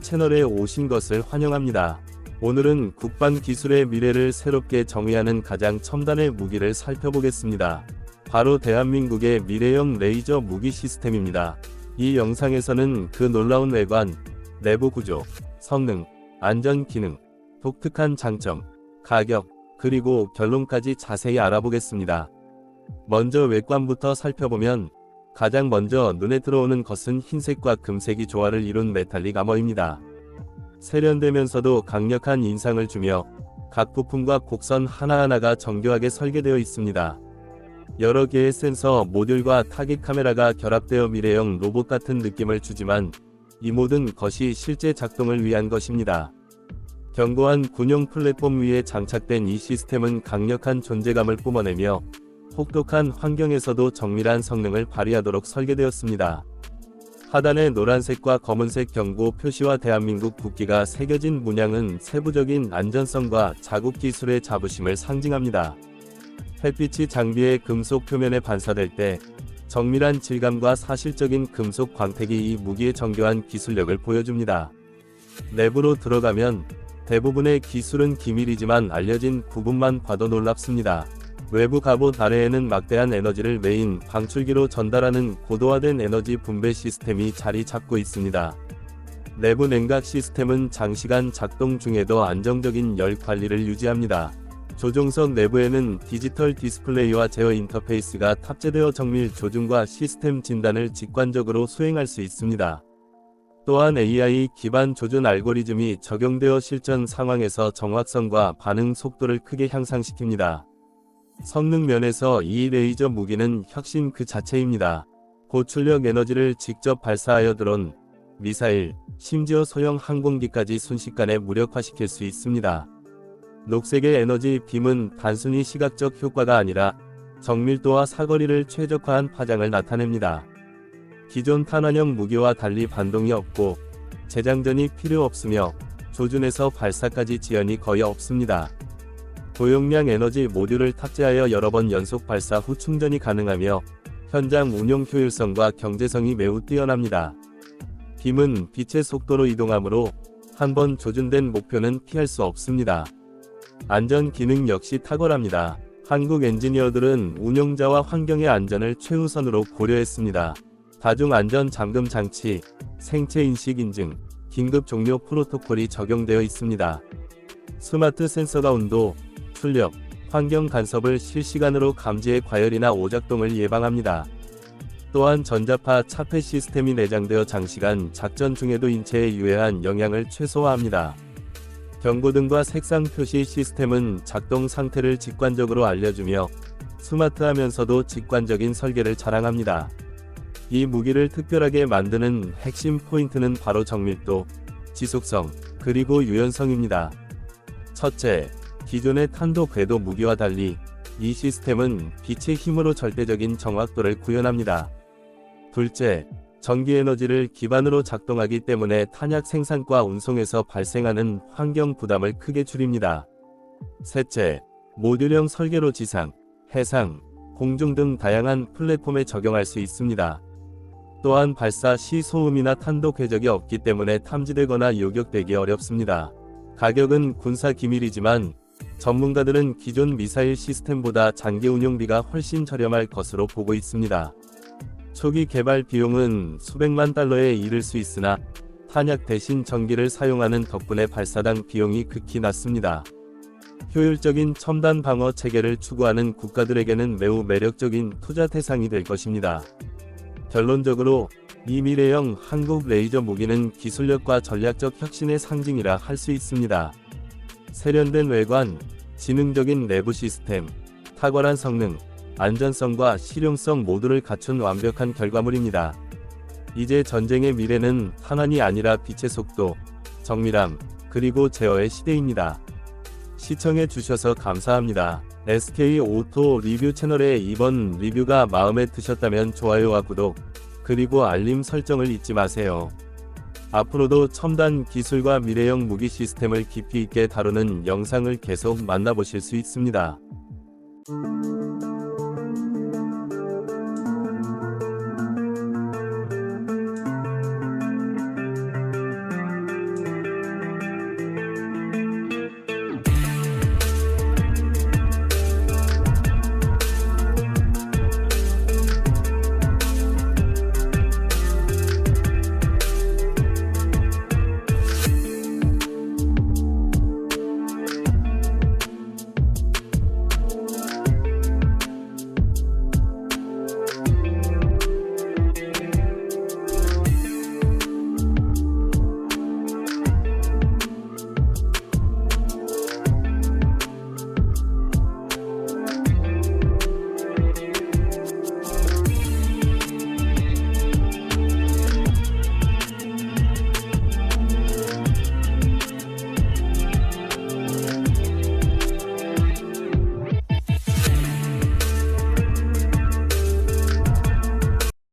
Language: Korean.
채널에 오신 것을 환영합니다. 오늘은 국방 기술의 미래를 새롭게 정의하는 가장 첨단의 무기를 살펴보겠습니다. 바로 대한민국의 미래형 레이저 무기 시스템입니다. 이 영상에서는 그 놀라운 외관, 내부 구조, 성능, 안전 기능, 독특한 장점, 가격, 그리고 결론까지 자세히 알아보겠습니다. 먼저 외관부터 살펴보면 가장 먼저 눈에 들어오는 것은 흰색과 금색이 조화를 이룬 메탈릭 아머입니다. 세련되면서도 강력한 인상을 주며 각 부품과 곡선 하나하나가 정교하게 설계되어 있습니다. 여러 개의 센서 모듈과 타깃 카메라가 결합되어 미래형 로봇 같은 느낌을 주지만 이 모든 것이 실제 작동을 위한 것입니다. 견고한 군용 플랫폼 위에 장착된 이 시스템은 강력한 존재감을 뿜어내며 혹독한 환경에서도 정밀한 성능을 발휘하도록 설계되었습니다. 하단의 노란색과 검은색 경고 표시와 대한민국 국기가 새겨진 문양은 세부적인 안전성과 자국 기술의 자부심을 상징합니다. 햇빛이 장비의 금속 표면에 반사될 때 정밀한 질감과 사실적인 금속 광택이 이 무기의 정교한 기술력을 보여줍니다. 내부로 들어가면 대부분의 기술은 기밀이지만 알려진 부분만 봐도 놀랍습니다. 외부 갑옷 아래에는 막대한 에너지를 메인 방출기로 전달하는 고도화된 에너지 분배 시스템이 자리 잡고 있습니다. 내부 냉각 시스템은 장시간 작동 중에도 안정적인 열 관리를 유지합니다. 조종석 내부에는 디지털 디스플레이와 제어 인터페이스가 탑재되어 정밀 조준과 시스템 진단을 직관적으로 수행할 수 있습니다. 또한 AI 기반 조준 알고리즘이 적용되어 실전 상황에서 정확성과 반응 속도를 크게 향상시킵니다. 성능 면에서 이 레이저 무기는 혁신 그 자체입니다. 고출력 에너지를 직접 발사하여 드론, 미사일, 심지어 소형 항공기까지 순식간에 무력화시킬 수 있습니다. 녹색의 에너지 빔은 단순히 시각적 효과가 아니라 정밀도와 사거리를 최적화한 파장을 나타냅니다. 기존 탄환형 무기와 달리 반동이 없고 재장전이 필요 없으며 조준에서 발사까지 지연이 거의 없습니다. 고용량 에너지 모듈을 탑재하여 여러 번 연속 발사 후 충전이 가능하며 현장 운용 효율성과 경제성이 매우 뛰어납니다. 빔은 빛의 속도로 이동하므로 한 번 조준된 목표는 피할 수 없습니다. 안전 기능 역시 탁월합니다. 한국 엔지니어들은 운용자와 환경의 안전을 최우선으로 고려했습니다. 다중 안전 잠금 장치, 생체 인식 인증, 긴급 종료 프로토콜이 적용되어 있습니다. 스마트 센서가 온도, 출력, 환경 간섭을 실시간으로 감지해 과열이나 오작동을 예방합니다. 또한 전자파 차폐 시스템이 내장되어 장시간 작전 중에도 인체에 유해한 영향을 최소화합니다. 경고등과 색상 표시 시스템은 작동 상태를 직관적으로 알려주며 스마트하면서도 직관적인 설계를 자랑합니다. 이 무기를 특별하게 만드는 핵심 포인트는 바로 정밀도, 지속성, 그리고 유연성입니다. 첫째, 기존의 탄도 궤도 무기와 달리 이 시스템은 빛의 힘으로 절대적인 정확도를 구현합니다. 둘째, 전기 에너지를 기반으로 작동하기 때문에 탄약 생산과 운송에서 발생하는 환경 부담을 크게 줄입니다. 셋째, 모듈형 설계로 지상, 해상, 공중 등 다양한 플랫폼에 적용할 수 있습니다. 또한 발사 시 소음이나 탄도 궤적이 없기 때문에 탐지되거나 요격되기 어렵습니다. 가격은 군사 기밀이지만 전문가들은 기존 미사일 시스템보다 장기 운용비가 훨씬 저렴할 것으로 보고 있습니다. 초기 개발 비용은 수백만 달러에 이를 수 있으나 탄약 대신 전기를 사용하는 덕분에 발사당 비용이 극히 낮습니다. 효율적인 첨단 방어 체계를 추구하는 국가들에게는 매우 매력적인 투자 대상이 될 것입니다. 결론적으로 이 미래형 한국 레이저 무기는 기술력과 전략적 혁신의 상징이라 할 수 있습니다. 세련된 외관, 지능적인 내부 시스템, 탁월한 성능, 안전성과 실용성 모두를 갖춘 완벽한 결과물입니다. 이제 전쟁의 미래는 탄환이 아니라 빛의 속도, 정밀함, 그리고 제어의 시대입니다. 시청해 주셔서 감사합니다. SK 오토 리뷰 채널의 이번 리뷰가 마음에 드셨다면 좋아요와 구독, 그리고 알림 설정을 잊지 마세요. 앞으로도 첨단 기술과 미래형 무기 시스템을 깊이 있게 다루는 영상을 계속 만나보실 수 있습니다.